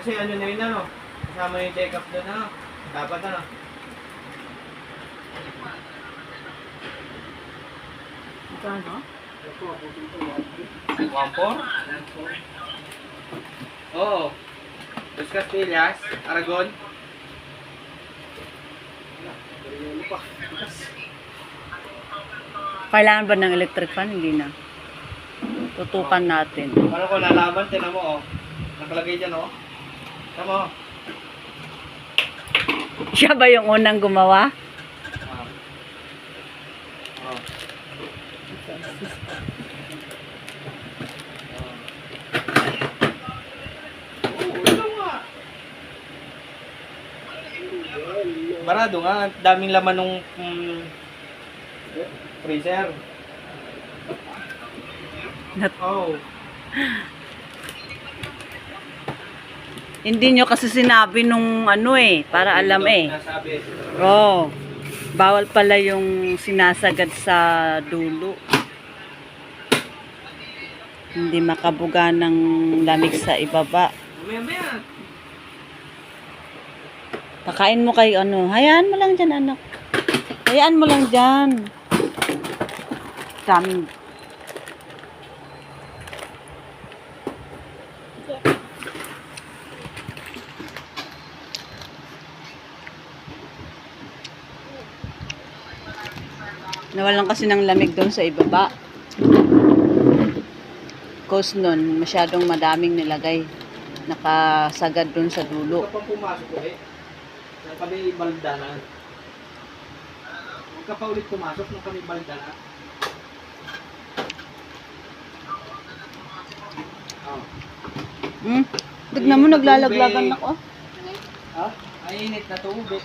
Kasi ano na yun ano, kasama yung check-up doon ano. Dapat ano. Magkano? One four? Oo. Dos Castillas, Aragon. Kailangan ba ng electric fan? Hindi na. Tutukan natin. Ano ko nalaman, tinan mo oh. Nakalagay dyan oh. Tama. Siya ba yung unang gumawa? Ah. Oh. Barado nga, daming laman nung mm, freezer. Nat- Oh. Hindi nyo kasi sinabi nung ano eh, para alam eh. Oo. Bawal pala yung sinasagad sa dulo. Hindi makabuga ng lamig sa ibaba. Pakain mo kay ano. Hayaan mo lang dyan, anak. Hayaan mo lang dyan. Daming. Nawalan kasi ng lamig doon sa ibaba. Cause nun, masyadong madaming nilagay. Nakasagad doon sa dulo. Kang pumasok ulit. Nang kami baldanan. Huwag ka pa ulit pumasok nung kami baldanan. Hmm? Tignan mo, naglalaglagan ako. Ha? Ay, init na tubig.